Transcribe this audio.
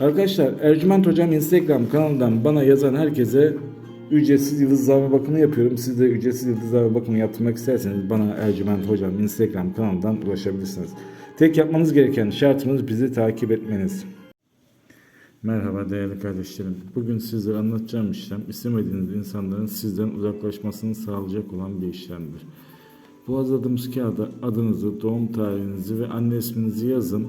Arkadaşlar Ercüment Hocam Instagram kanalından bana yazan herkese ücretsiz yıldızlama bakımı yapıyorum. Siz de ücretsiz yıldızlama bakımı yaptırmak isterseniz bana Ercüment Hocam Instagram kanalından ulaşabilirsiniz. Tek yapmanız gereken şartımız bizi takip etmeniz. Merhaba değerli kardeşlerim. Bugün sizlere anlatacağım işlem istemediğiniz insanların sizden uzaklaşmasını sağlayacak olan bir işlemdir. Bu hazırladığımız kağıda adınızı, doğum tarihinizi ve anne isminizi yazın